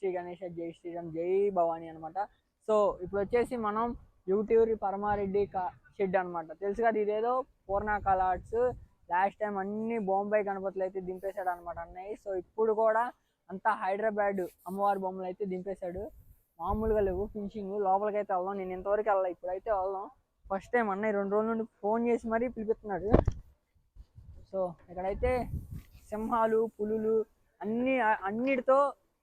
శ్రీ గణేష జై శ్రీరామ్ జై భవానీ అనమాట సో ఇప్పుడు వచ్చేసి మనం యూట్యూరి పరమారెడ్డి కా షెడ్ అన్నమాట. తెలుసు కదా ఇదేదో పూర్ణ కలాట్స్ లాస్ట్ టైం అన్ని బొంబాయి గణపతులు అయితే దింపేశాడు అనమాట అన్నయ్య. సో ఇప్పుడు కూడా అంతా హైదరాబాద్ అమ్మవారి బొమ్మలు అయితే దింపేశాడు. మామూలుగా లేవు ఫినిషింగ్. లోపలికి అయితే వెళ్దాం. నేను ఇంతవరకు వెళ్ళాలి ఇప్పుడైతే వెళ్దాం. ఫస్ట్ టైం అన్నయ్య రెండు రోజుల నుండి ఫోన్ చేసి మరీ పిలిపిస్తున్నాడు. సో ఇక్కడైతే సింహాలు పులులు అన్ని అన్నిటితో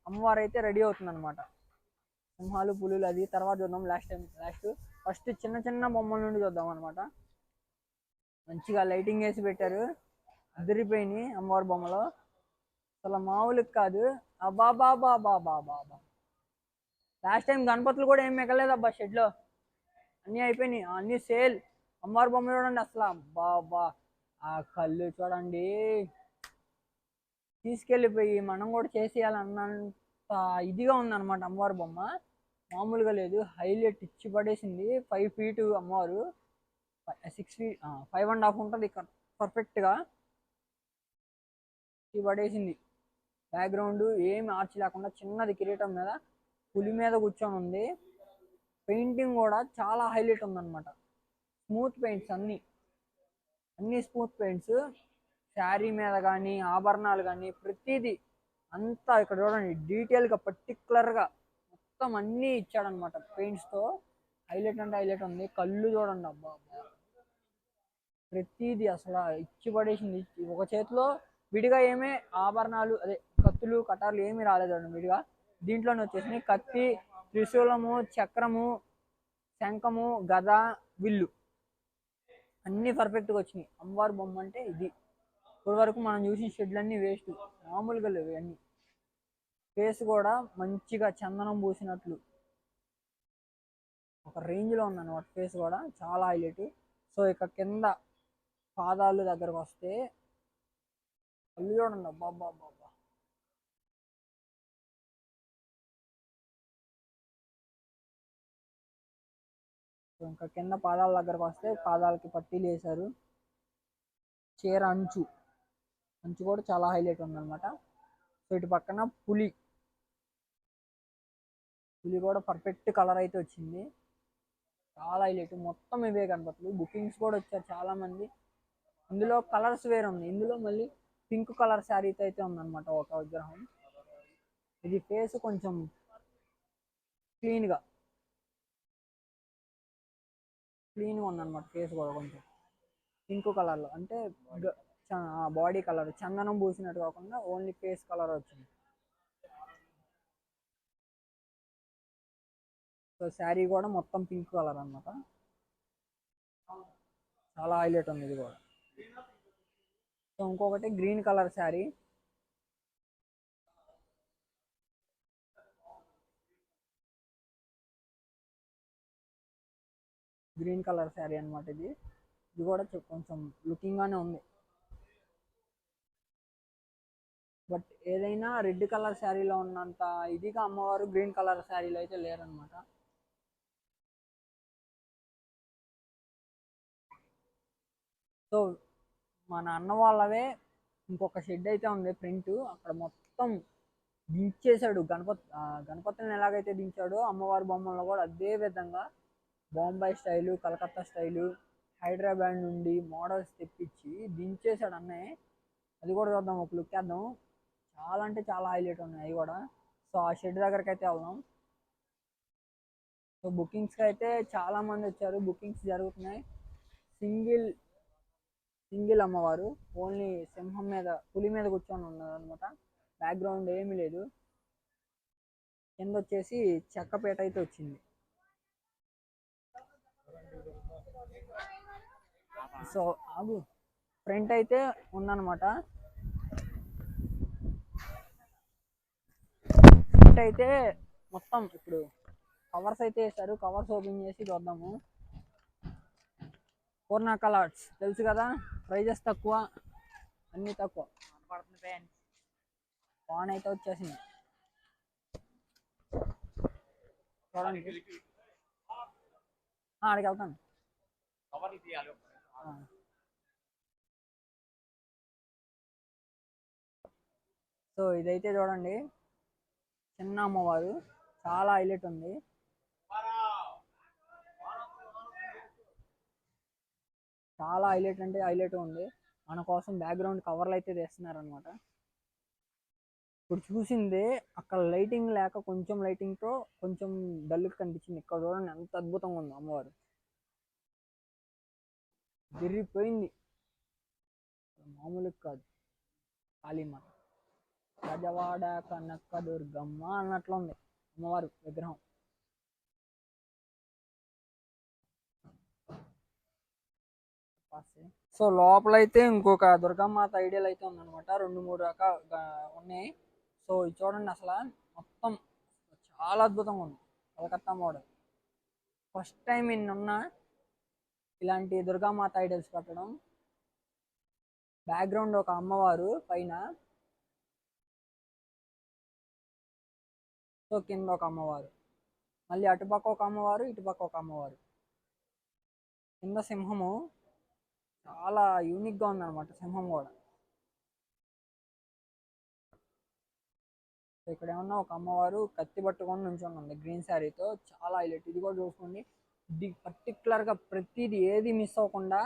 అమ్మవారు అయితే రెడీ అవుతుంది అనమాట సింహాలు పులులు అది తర్వాత చూద్దాం లాస్ట్ టైం లాస్ట్ ఫస్ట్ చిన్న చిన్న బొమ్మల నుండి చూద్దాం అనమాట మంచిగా లైటింగ్ వేసి పెట్టారు. అదిరిపోయినాయి అమ్మవారి బొమ్మలో. అసలు మామూలుగా కాదు. అబ్బా బాబా బాబా బాబా లాస్ట్ టైం గణపతులు కూడా ఏం మిగలేదు అబ్బా షెడ్లో. అన్నీ అయిపోయినాయి. అన్నీ సేల్. అమ్మవారి బొమ్మలు చూడండి అసలు. బాబా ఆ కళ్ళు చూడండి. తీసుకెళ్ళిపోయి మనం కూడా చేసేయాలన్నంత ఇదిగా ఉందన్నమాట అమ్మవారి బొమ్మ. మామూలుగా లేదు. హైలైట్ ఇచ్చి పడేసింది. ఫైవ్ ఫీట్ అమ్మవారు. Six feet five and half ఉంటుంది. పర్ఫెక్ట్గా ఇచ్చి పడేసింది. బ్యాక్గ్రౌండ్ ఏమి ఆర్చ్ లేకుండా చిన్నది కిరీటం మీద పులి మీద కూర్చొని ఉంది. పెయింటింగ్ కూడా చాలా హైలైట్ ఉందన్నమాట. స్మూత్ పెయింట్స్ అన్నీ. అన్ని స్మూత్ పెయింట్స్. శారీ మీద కానీ ఆభరణాలు కానీ ప్రతిదీ అంతా ఇక్కడ చూడండి డీటెయిల్గా పర్టికులర్గా మొత్తం అన్నీ ఇచ్చాడనమాట. పెయింట్స్తో హైలైట్ అంటే హైలైట్ ఉంది. కళ్ళు చూడండి అబ్బా అబ్బా. ప్రతిదీ అసలు ఇచ్చి పడేసింది. ఒక చేతిలో విడిగా ఏమే ఆభరణాలు అదే కత్తులు కటార్లు ఏమీ రాలేదండి విడిగా. దీంట్లోనే వచ్చేసినాయి కత్తి త్రిశూలము చక్రము శంఖము గద విల్లు. అన్నీ పర్ఫెక్ట్గా వచ్చినాయి. అమ్మవారి బొమ్మ అంటే ఇది. ఇప్పటి వరకు మనం చూసిన షెడ్లన్నీ వేస్ట్. మామూలుగా లేవు అన్నీ ఫేస్ కూడా మంచిగా చందనం పూసినట్లు. ఒక రేంజ్లో ఉందన్నమాట ఫేస్ కూడా చాలా హైలైట్ సో ఇక కింద పాదాలు దగ్గరకు వస్తే కళ్ళు చూడండి అబ్బా అబ్బా ఇంకా కింద పాదాల దగ్గరకు వస్తే పాదాలకి పట్టీలు వేశారు చీర అంచు. అంచు కూడా చాలా హైలైట్ ఉందన్నమాట. సో ఇటు పక్కన పులి. పులి కూడా పర్ఫెక్ట్ కలర్ అయితే వచ్చింది. చాలా హైలైట్. మొత్తం ఇవే కనపడలేదు బుకింగ్స్ కూడా వచ్చారు చాలా మంది ఇందులో కలర్స్ వేరే ఉంది ఇందులో మళ్ళీ పింక్ కలర్ శారీతో అయితే ఉందన్నమాట ఒక విగ్రహం. ఇది ఫేస్ కొంచెం క్లీన్గా. క్లీన్గా ఉందన్నమాట ఫేస్ కూడా కొంచెం. పింక్ కలర్లో. అంటే బాడీ కలర్ చందనం పూసినట్టు కాకుండా ఓన్లీ ఫేస్ కలర్ వచ్చింది. సో శారీ కూడా మొత్తం పింక్ కలర్ అన్నమాట. చాలా హైలైట్ ఉంది ఇది కూడా. సో ఇంకొకటి green colour sari. Green colour sari అన్నమాట ఇది. ఇది కూడా కొంచెం లుకింగ్ గానే ఉంది. బట్ ఏదైనా రెడ్ కలర్ శారీలో ఉన్నంత ఇదిగా అమ్మవారు గ్రీన్ కలర్ శారీలో అయితే లేరనమాట సో మన అన్న వాళ్ళవే ఇంకొక షెడ్ అయితే ఉంది ప్రింట్. అక్కడ మొత్తం దించేశాడు. గణపతి ఆ, గణపతిని ఎలాగైతే దించాడో అమ్మవారి బొమ్మల్లో కూడా అదే విధంగా బాంబాయి స్టైలు కలకత్తా స్టైలు హైదరాబాద్ నుండి మోడల్స్ తెప్పించి దించేశాడు అన్నయ్య. అది కూడా చూద్దాం ఒక లుక్ వేద్దాం. చాలా అంటే చాలా హైలైట్ ఉన్నాయి కూడా. సో ఆ షెడ్ దగ్గరికి అయితే వెళ్దాం. సో బుకింగ్స్కి అయితే చాలా మంది వచ్చారు. బుకింగ్స్ జరుగుతున్నాయి. సింగిల్ సింగిల్ అమ్మవారు. ఓన్లీ సింహం మీద పులి మీద కూర్చొని ఉన్నారు అనమాట బ్యాక్గ్రౌండ్ ఏమీ లేదు. కింద వచ్చేసి చెక్కపేట అయితే వచ్చింది. సో ఆగు. ఫ్రంట్ అయితే ఉందన్నమాట. ఫ్రంట్ అయితే మొత్తం ఇప్పుడు కవర్స్ అయితే వేస్తారు కవర్స్ ఓపెన్ చేసి చూద్దాము పూర్ణ కలర్స్. తెలుసు కదా? ప్రైజెస్ తక్కువ అన్నీ తక్కువ. ఫోన్ అయితే వచ్చేసింది. చూడండి. ఆ, వెళ్తాను. సో ఇదైతే చూడండి. చిన్న అమ్మవారు. చాలా హైలైట్ ఉంది. చాలా హైలైట్ అంటే హైలైట్ ఉంది. మన కోసం బ్యాక్గ్రౌండ్ కవర్లు అయితే తీస్తున్నారు అనమాట ఇప్పుడు చూసింది అక్కడ లైటింగ్ లేక కొంచెం లైటింగ్తో కొంచెం డల్ కనిపించింది. ఇక్కడ చూడండి ఎంత అద్భుతంగా ఉంది అమ్మవారు. విరిగిపోయింది. మామూలుగా కాదు. కాళీమాత రాజవాడ కనక దుర్గమ్మ అన్నట్లు ఉంది అమ్మవారు విగ్రహం. సో లోపలైతే ఇంకొక దుర్గామాత ఐడియల్ అయితే ఉందనమాట రెండు మూడు రకాల ఉన్నాయి. సో ఇది చూడండి అసలు మొత్తం చాలా అద్భుతంగా ఉంది. కలకత్తా మోడల్. ఫస్ట్ టైం ఇన్నున్న ఇలాంటి దుర్గామాత ఐడియల్స్ పెట్టడం. బ్యాక్గ్రౌండ్ ఒక అమ్మవారు పైన సో కింద ఒక అమ్మవారు. మళ్ళీ అటుపక్క ఒక అమ్మవారు ఇటుపక్క ఒక అమ్మవారు. కింద సింహము చాలా యూనిక్గా ఉందన్నమాట సింహం కూడా. ఇక్కడ ఏమన్నా ఒక అమ్మవారు కత్తి పట్టుకొని నుంచొని ఉంది గ్రీన్ శారీతో. చాలా హైలైట్ ఇది కూడా చూసుకోండి. ఇది పర్టికులర్గా ప్రతిదీ ఏది మిస్ అవ్వకుండా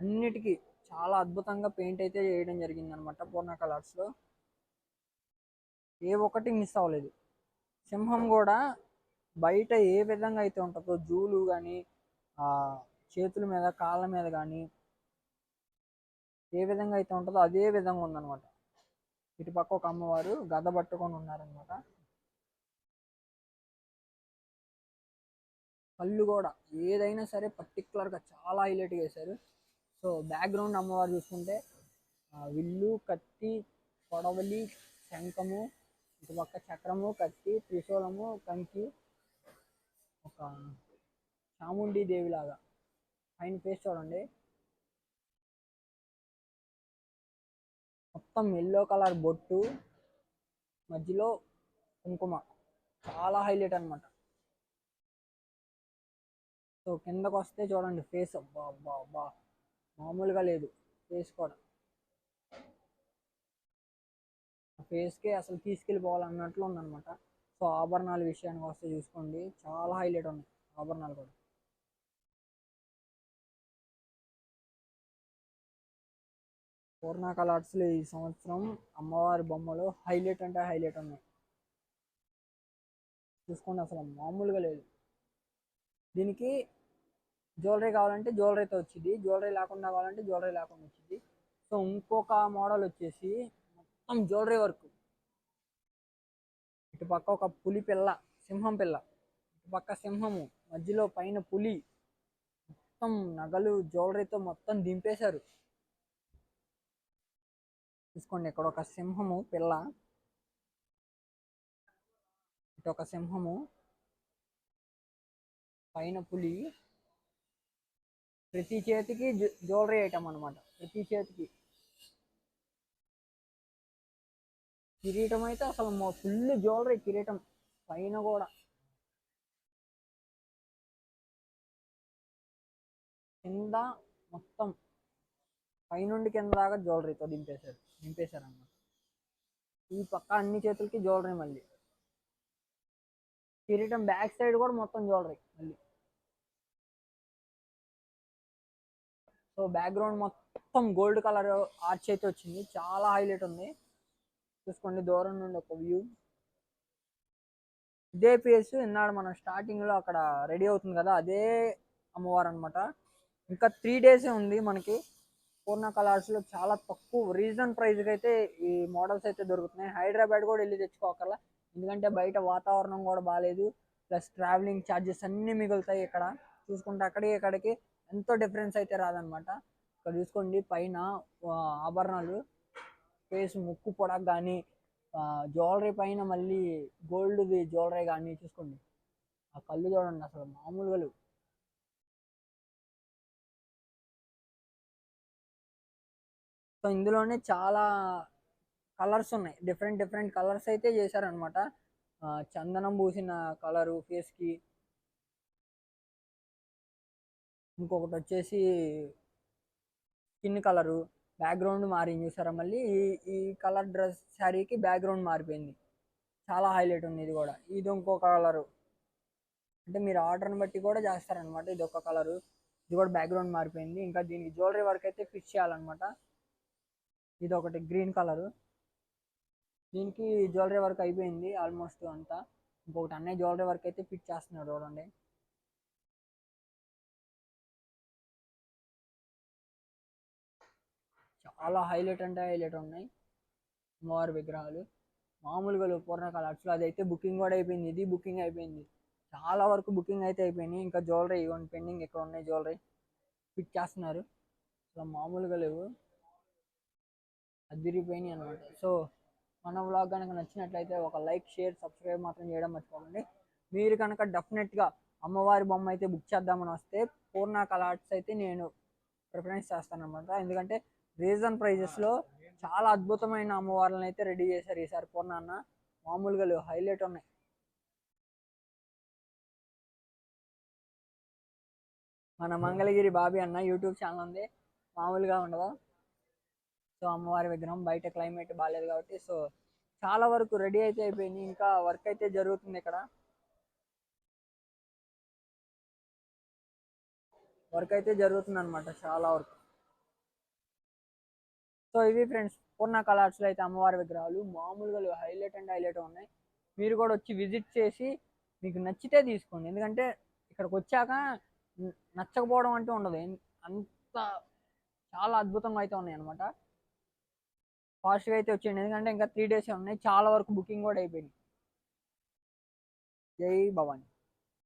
అన్నిటికీ చాలా అద్భుతంగా పెయింట్ అయితే చేయడం జరిగింది అనమాట పూర్ణ కలర్స్లో ఏ ఒక్కటి మిస్ అవ్వలేదు. సింహం కూడా బయట ఏ విధంగా అయితే ఉంటుందో జూలు కానీ చేతుల మీద కాళ్ళ మీద కానీ ఏ విధంగా అయితే ఉంటుందో అదే విధంగా ఉందనమాట ఇటు పక్క ఒక అమ్మవారు గద పట్టుకొని ఉన్నారనమాట కళ్ళు కూడా ఏదైనా సరే పర్టికులర్గా చాలా హైలైట్గా వేశారు సో బ్యాక్గ్రౌండ్ అమ్మవారు చూసుకుంటే విల్లు కత్తి కొడవలి శంఖము ఇటు పక్క చక్రము కత్తి త్రిశూలము కంకి ఒక చాముండి దేవి లాగా పైన ఫేస్ చూడండి. మొత్తం ఎల్లో కలర్ బొట్టు మధ్యలో కుంకుమ. చాలా హైలైట్ అన్నమాట. సో కిందకు వస్తే చూడండి ఫేస్ అబ్బా అబ్బా అబ్బా. మామూలుగా లేదు. ఫేస్ కూడా. ఫేస్కే అసలు తీసుకెళ్ళిపోవాలన్నట్లు ఉందనమాట సో ఆభరణాల విషయానికి వస్తే చూసుకోండి చాలా హైలైట్ ఉన్నాయి ఆభరణాలు కూడా. పూర్ణ ఆర్ట్స్లో ఈ సంవత్సరం అమ్మవారి బొమ్మలు హైలైట్ అంటే హైలైట్ ఉన్నాయి. చూసుకోండి అసలు మామూలుగా లేదు. దీనికి జ్యువెలరీ కావాలంటే జ్యువెలరీతో వచ్చింది జ్యువెలరీ లేకుండా కావాలంటే జ్యువెలరీ లేకుండా వచ్చింది. సో ఇంకొక మోడల్ వచ్చేసి మొత్తం జ్యువెలరీ వర్క్. ఇటు పక్క ఒక పులి పిల్ల సింహం పిల్ల. ఇటు పక్క సింహము మధ్యలో పైన పులి. మొత్తం నగలు జ్యువెలరీతో మొత్తం దింపేశారు. చూసుకోండి ఇక్కడ ఒక సింహము పిల్ల. ఇటు ఒక సింహము. పైన పులి. ప్రతి చేతికి జ్యువెలరీ ఐటమ్ అనమాట ప్రతి చేతికి. కిరీటం అయితే అసలు ఫుల్ జ్యువెలరీ కిరీటం పైన కూడా. కింద మొత్తం పైనుండి కింద దాకా జ్యువెలరీతో దింపేశారు దింపేశారు అన్నమాట ఈ పక్క అన్ని చేతులకి జ్యువెలరీ మళ్ళీ. కిరీటం బ్యాక్ సైడ్ కూడా మొత్తం జ్యువెలరీ మళ్ళీ. సో బ్యాక్గ్రౌండ్ మొత్తం గోల్డ్ కలర్ ఆర్చ్ అయితే వచ్చింది. చాలా హైలైట్ ఉంది. చూసుకోండి. దూరం నుండి ఒక వ్యూ. ఇదే ప్లేస్ ఇన్నాడు మనం స్టార్టింగ్లో అక్కడ రెడీ అవుతుంది కదా అదే అమ్మవారు అనమాట ఇంకా త్రీ డేసే ఉంది మనకి. పూర్ణ కలర్స్లో చాలా తక్కువ రీజన్ ప్రైస్కి అయితే ఈ మోడల్స్ అయితే దొరుకుతున్నాయి. హైదరాబాద్ కూడా వెళ్ళి తెచ్చుకోకర్లా. ఎందుకంటే బయట వాతావరణం కూడా బాగాలేదు ప్లస్ ట్రావెలింగ్ ఛార్జెస్ అన్నీ మిగులుతాయి ఇక్కడ. చూసుకుంటే అక్కడికి ఇక్కడికి ఎంతో డిఫరెన్స్ అయితే రాదనమాట ఇక్కడ చూసుకోండి పైన ఆభరణాలు. ఫేస్ ముక్కు పొడకు కానీ జ్యువెలరీ పైన మళ్ళీ గోల్డ్ది జ్యువెలరీ కానీ చూసుకోండి. ఆ కళ్ళు చూడండి అసలు మామూలుగా లేవు. సో ఇందులోనే చాలా కలర్స్ ఉన్నాయి. డిఫరెంట్ డిఫరెంట్ కలర్స్ అయితే చేశారనమాట చందనం పూసిన కలరు ఫేస్కి. ఇంకొకటి వచ్చేసి స్కిన్ కలరు. బ్యాక్గ్రౌండ్ మారింది చూసారా మళ్ళీ ఈ ఈ కలర్ డ్రెస్ శారీకి బ్యాక్గ్రౌండ్ మారిపోయింది. చాలా హైలైట్ ఉంది ఇది కూడా. ఇది ఇంకో కలరు. అంటే మీరు ఆర్డర్ని బట్టి కూడా చేస్తారనమాట ఇది ఒక కలరు. ఇది కూడా బ్యాక్గ్రౌండ్ మారిపోయింది. ఇంకా దీనికి జ్యువెలరీ వర్క్ అయితే ఫిట్ చేయాలన్నమాట. ఇది ఒకటి గ్రీన్ కలరు. దీనికి జ్యువెలరీ వర్క్ అయిపోయింది ఆల్మోస్ట్ అంతా. ఇంకొకటి అన్నయ్య జ్యువెలరీ వర్క్ అయితే ఫిట్ చేస్తున్నాడు చూడండి. చాలా హైలైట్ అంటే హైలైట్ ఉన్నాయి. అమ్మవారి విగ్రహాలు. మామూలుగా లేవు పూర్ణకాల. అది అదైతే బుకింగ్ కూడా అయిపోయింది. ఇది బుకింగ్ అయిపోయింది. చాలా వరకు బుకింగ్ అయితే అయిపోయినాయి. ఇంకా జ్యువెలరీ ఇవ్వండి. పెండింగ్ ఎక్కడ ఉన్నాయి జ్యువెలరీ? ఫిట్ చేస్తున్నారు. అసలు మామూలుగా లేవు. అదిరిపోయినాయి అనమాట సో మన వ్లాగ్ కనుక నచ్చినట్లయితే ఒక లైక్ షేర్ సబ్స్క్రైబ్ మాత్రం చేయడం మర్చిపోకండి. మీరు కనుక డెఫినెట్గా అమ్మవారి బొమ్మ అయితే బుక్ చేద్దామని వస్తే పూర్ణ కలార్ట్స్ అయితే నేను ప్రిఫరెన్స్ చేస్తాను అనమాట ఎందుకంటే రీజన్ ప్రైజెస్లో చాలా అద్భుతమైన అమ్మవార్లను అయితే రెడీ చేశారు ఈసారి పూర్ణ అన్న మామూలుగా లేవు హైలైట్ ఉన్నాయి. మన మంగళగిరి బాబీ అన్న యూట్యూబ్ ఛానల్ ఉంది. మామూలుగా ఉండదు? సో అమ్మవారి విగ్రహం బయట క్లైమేట్ బాగాలేదు కాబట్టి సో చాలా వరకు రెడీ అయితే అయిపోయింది. ఇంకా వర్క్ అయితే జరుగుతుంది ఇక్కడ. వర్క్ అయితే జరుగుతుంది అనమాట చాలా వరకు. సో ఇవి ఫ్రెండ్స్ పూర్ణ కలర్స్లో అయితే అమ్మవారి విగ్రహాలు. మామూలుగా హైలైట్ అండ్ హైలైట్ ఉన్నాయి. మీరు కూడా వచ్చి విజిట్ చేసి మీకు నచ్చితే తీసుకోండి. ఎందుకంటే ఇక్కడికి వచ్చాక నచ్చకపోవడం అంటూ ఉండదు. అంత చాలా అద్భుతంగా అయితే ఉన్నాయి అనమాట ఫాస్ట్గా అయితే వచ్చేయండి. ఎందుకంటే ఇంకా త్రీ డేస్ ఉన్నాయి. చాలా వరకు బుకింగ్ కూడా అయిపోయింది. జై భవానీ.